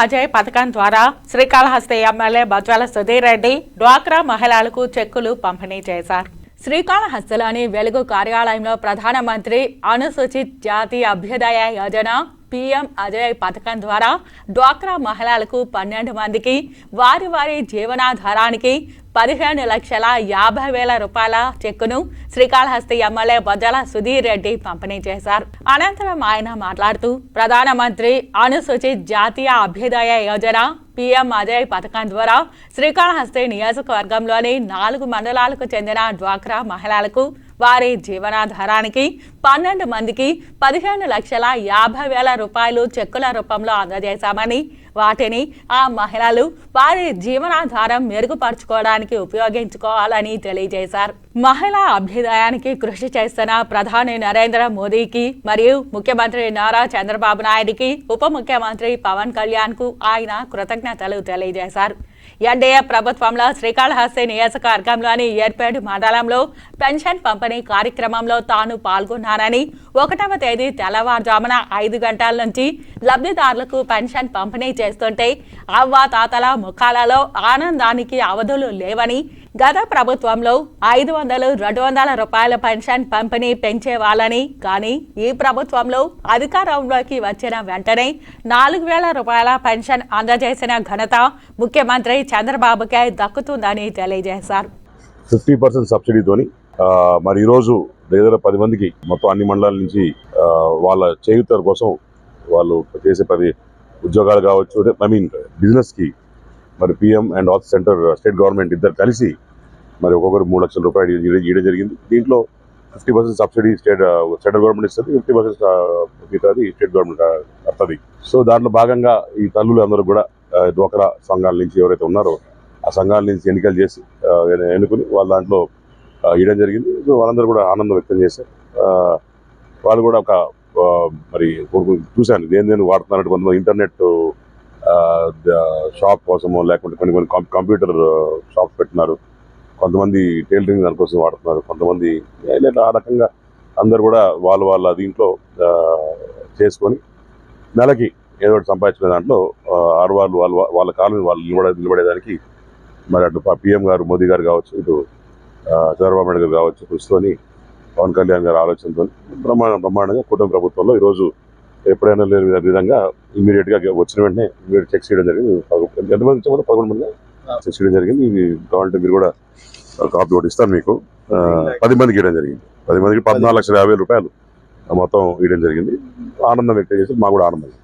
అజయ్ పథకం ద్వారా శ్రీకాళహస్తి ఎమ్మెల్యే బజ్వాల సుధీర్ రెడ్డి డ్వాక్రా మహిళలకు చెక్కులు పంపిణీ చేశారు. శ్రీకాళహస్తిలోని వెలుగు కార్యాలయంలో ప్రధానమంత్రి అనుసూచిత జాతి అభ్యుదయ యోజన పిఎం అజయ్ పథకం ద్వారా డ్వాక్రా మహిళలకు పన్నెండు మందికి వారి వారి జీవనాధారానికి పదిహేను లక్షల యాభై వేల రూపాయల చెక్కును శ్రీకాళహస్తి ఎమ్మెల్యే బొజ్జల సుధీర్ రెడ్డి పంపిణీ చేశారు. అనంతరం ఆయన మాట్లాడుతూ ప్రధానమంత్రి అనుసూచిత జాతీయ అభ్యుదయ యోజన పిఎం అజయ్ పథకం ద్వారా శ్రీకాళహస్తి నియోజకవర్గంలోని నాలుగు మండలాలకు చెందిన డ్వాక్రా మహిళలకు వారి జీవనాధారానికి పన్నెండు మందికి పదిహేను లక్షల యాభై వేల రూపాయలు చెక్కుల రూపంలో అందజేశామని వాటిని ఆ మహిళలు వారి జీవనాధారం మెరుగుపరుచుకోవడానికి ఉపయోగించుకోవాలని తెలియజేశారు. మహిళా అభ్యుదయానికి కృషి చేస్తున్న ప్రధాని నరేంద్ర మోదీకి మరియు ముఖ్యమంత్రి నారా చంద్రబాబు నాయుడికి ఉప ముఖ్యమంత్రి పవన్ కళ్యాణ్కు ఆయన కృతజ్ఞతలు తెలియజేశారు. ఎన్డీఏ ప్రభుత్వంలో శ్రీకాళహస్తి నియోజకవర్గంలోని ఏర్పేడు మండలంలో పెన్షన్ పంపిణీ కార్యక్రమంలో తాను చేస్తున్నానని ఒకటవ తేదీ తెల్లవారుజామున ఐదు గంటల నుంచి లబ్ధిదారులకు పెన్షన్ పంపిణీ చేస్తుంటే అవ్వ తాతల ముఖాలలో ఆనందానికి అవధులు లేవని గత ప్రభుత్వంలో ఐదు వందలు రెండు వందల రూపాయల పెన్షన్ పంపిణీ పెంచేవాళ్ళని కానీ ఈ ప్రభుత్వంలో అధికారంలోకి వచ్చిన వెంటనే నాలుగు వేల రూపాయల పెన్షన్ అందజేసిన ఘనత ముఖ్యమంత్రి చంద్రబాబుకే దక్కుతుందని తెలియజేశారు. ఫిఫ్టీ పర్సెంట్ సబ్సిడీతోని మరి ఈరోజు దగ్గర పది మందికి మొత్తం అన్ని మండలాల నుంచి వాళ్ళ చేయుత కోసం వాళ్ళు చేసే పది ఉద్యోగాలు కావచ్చు ఐ మీన్ బిజినెస్కి మరి PM and of centre state government ఇద్దరు కలిసి మరి ఒక్కొక్కరు మూడు లక్షల రూపాయలు ఇవ్వడం- జరిగింది. దీంట్లో fifty percent subsidy state central government ఇస్తుంది ఫిఫ్టీ పర్సెంట్ మిగతాది స్టేట్ గవర్నమెంట్ వస్తుంది సో దాంట్లో భాగంగా ఈ తల్లులు అందరూ కూడా డ్వాక్రా సంఘాల నుంచి ఎవరైతే ఉన్నారో ఆ సంఘాల నుంచి ఎన్నికలు చేసి ఎన్నుకుని వాళ్ళ దాంట్లో ఇవ్వడం జరిగింది. సో వాళ్ళందరూ కూడా ఆనందం వ్యక్తం చేశారు. వాళ్ళు కూడా ఒక మరి చూశాను. దేని దేని వాడుతున్నట్టు కొంతమంది ఇంటర్నెట్ షాప్ కోసమో లేకుంటే కొన్ని కొన్ని కంప్యూటర్ షాప్స్ పెట్టినారు కొంతమంది టైలరింగ్ దానికోసం వాడుతున్నారు. కొంతమంది ఆ రకంగా అందరు కూడా వాళ్ళ వాళ్ళ దీంట్లో చేసుకొని నెలకి ఏదో ఒకటి సంపాదించుకునే దాంట్లో ఆడవాళ్ళు వాళ్ళ వాళ్ళ కాలం వాళ్ళు నిలబడే నిలబడేదానికి మరి అటు పిఎం గారు మోదీ గారు కావచ్చు ఇటు చంద్రబాబు నాయుడు గారు కావచ్చు కృషితోని పవన్ కళ్యాణ్ గారి ఆలోచనతో బ్రహ్మాండ బ్రహ్మాండంగా కుటుంబ ప్రభుత్వంలో ఈరోజు ఎప్పుడైనా లేని విధంగా ఇమీడియట్గా వచ్చిన వెంటనే ఇమీడియట్ చెక్ చేయడం జరిగింది. ఎంతమంది వచ్చామో పదకొండు మంది చెక్ చేయడం జరిగింది. ఇది కావాలంటే మీరు కూడా కాపీ ఒకటి ఇస్తాను మీకు. పది మందికి ఇవ్వడం జరిగింది. పది మందికి పద్నాలుగు లక్షల యాభై వేల రూపాయలు మొత్తం ఇవ్వడం జరిగింది. ఆనందం వ్యక్తం చేసి మాకు కూడా ఆనందం.